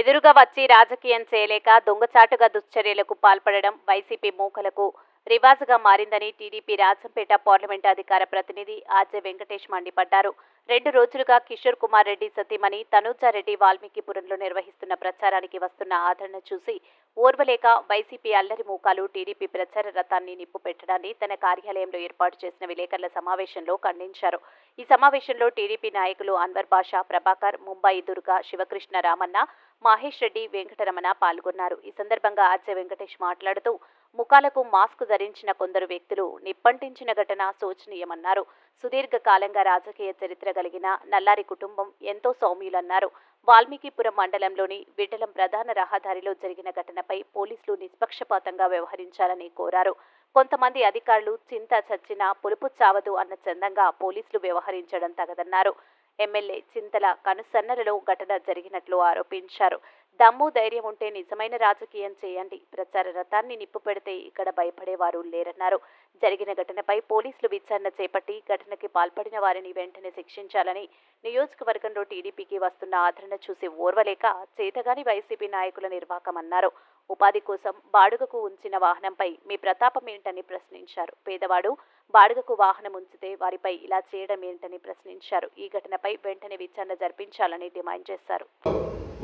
ఎదురుగా వచ్చి రాజకీయం చేయలేక దొంగచాటుగా దుశ్చర్యలకు పాల్పడడం వైసీపీ మూకలకు రివాజుగా మారిందని టీడీపీ రాజంపేట పార్లమెంట్ అధికార ప్రతినిధి ఆర్జే వెంకటేష్ మండిపడ్డారు. రెండు రోజులుగా కిషోర్ కుమార్ రెడ్డి సతీమణి తనూజారెడ్డి వాల్మీకిపురంలో నిర్వహిస్తున్న ప్రచారానికి వస్తున్న ఆదరణ చూసి ఓర్వలేక వైసీపీ అల్లరి మూకాలు టీడీపీ ప్రచార రథాన్ని నిప్పు పెట్టడాన్ని తన కార్యాలయంలో ఏర్పాటు చేసిన విలేకరుల సమావేశంలో ఖండించారు. ఈ సమావేశంలో టీడీపీ నాయకులు అన్వర్ బాషా ప్రభాకర్ ముంబై దుర్గా శివకృష్ణ రామన్న మహేష్ రెడ్డి వెంకటరమణ పాల్గొన్నారు. ఈ సందర్భంగా ఆర్జే వెంకటేష్ మాట్లాడుతూ ముఖాలకు మాస్క్ ధరించిన కొందరు వ్యక్తులు నిప్పంటించిన ఘటన శోచనీయమన్నారు. సుదీర్ఘ కాలంగా రాజకీయ చరిత్ర కలిగిన నల్లారి కుటుంబం ఎంతో సౌమ్యులన్నారు. వాల్మీకిపురం మండలంలోని విఠలం ప్రధాన రహదారిలో జరిగిన ఘటనపై పోలీసులు నిష్పక్షపాతంగా వ్యవహరించాలని కోరారు. కొంతమంది అధికారులు చింత చచ్చిన పులుపు చావదు అన్న చందంగా పోలీసులు వ్యవహరించడం తగదన్నారు. ఎమ్మెల్యే చింతల కనుసన్నలలో ఘటన జరిగినట్లు ఆరోపించారు. దమ్ము ధైర్యం ఉంటే నిజమైన రాజకీయం చేయండి. ప్రచార రథాన్ని నిప్పు పెడితే ఇక్కడ భయపడేవారు లేరన్నారు. జరిగిన ఘటనపై పోలీసులు విచారణ చేపట్టి ఘటనకి పాల్పడిన వారిని వెంటనే శిక్షించాలని నియోజకవర్గంలో టీడీపీకి వస్తున్న ఆదరణ చూసి ఓర్వలేక చేతగాని వైసీపీ నాయకుల నిర్వాకమన్నారు. ఉపాధి కోసం బాడుగకు ఉంచిన వాహనంపై మీ ప్రతాపం ఏంటని ప్రశ్నించారు. పేదవాడు బాడుగకు వాహనం ఉంచితే వారిపై ఇలా చేయడం ఏంటని ప్రశ్నించారు. ఈ ఘటనపై వెంటనే విచారణ జరిపించాలని డిమాండ్ చేశారు.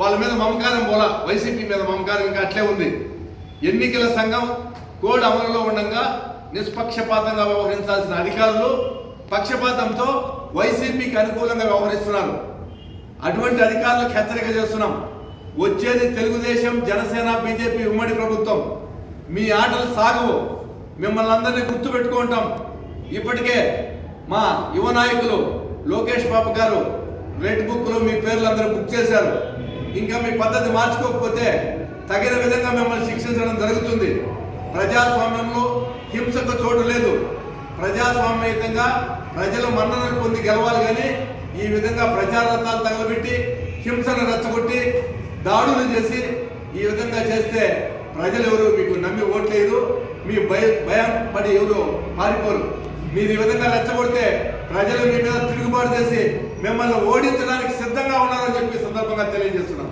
వాళ్ళ మీద మమకారం పోలా? వైసీపీ మీద మమకారం ఇంకా అట్లే ఉంది. ఎన్నికల సంఘం కోడ్ అమలులో ఉండగా నిష్పక్షపాతంగా వ్యవహరించాల్సిన అధికారులు పక్షపాతంతో వైసీపీకి అనుకూలంగా వ్యవహరిస్తున్నారు. అటువంటి అధికారులకు హెచ్చరిక చేస్తున్నాం. వచ్చేది తెలుగుదేశం జనసేన బీజేపీ ఉమ్మడి ప్రభుత్వం. మీ ఆటలు సాగవు. మిమ్మల్ని అందరినీ గుర్తుపెట్టుకుంటాం ఇప్పటికే మా యువ నాయకులు లోకేష్ బాబు గారు రెడ్ బుక్లో మీ పేర్లు అందరూ బుక్ చేశారు. ఇంకా మీ పద్ధతి మార్చుకోకపోతే తగిన విధంగా మిమ్మల్ని శిక్షించడం జరుగుతుంది. ప్రజాస్వామ్యంలో హింసకు చోటు లేదు. ప్రజాస్వామ్యయుతంగా ప్రజలు మన్ననలు పొంది గెలవాలి కానీ ఈ విధంగా ప్రచారతాలు తగలబెట్టి హింసను రచ్చగొట్టి దాడులు చేసి ఈ విధంగా చేస్తే ప్రజలు ఎవరు మీకు నమ్మి ఓట్లేదు మీ భయ భయం పడి ఎవరు పారిపోరు మీరు ఈ విధంగా రెచ్చగొడితే ప్రజలు మీ మీద తిరుగుబాటు చేసి మిమ్మల్ని ఓడించడానికి సిద్ధంగా ఉన్నారని చెప్పి సందర్భంగా తెలియజేస్తున్నాం.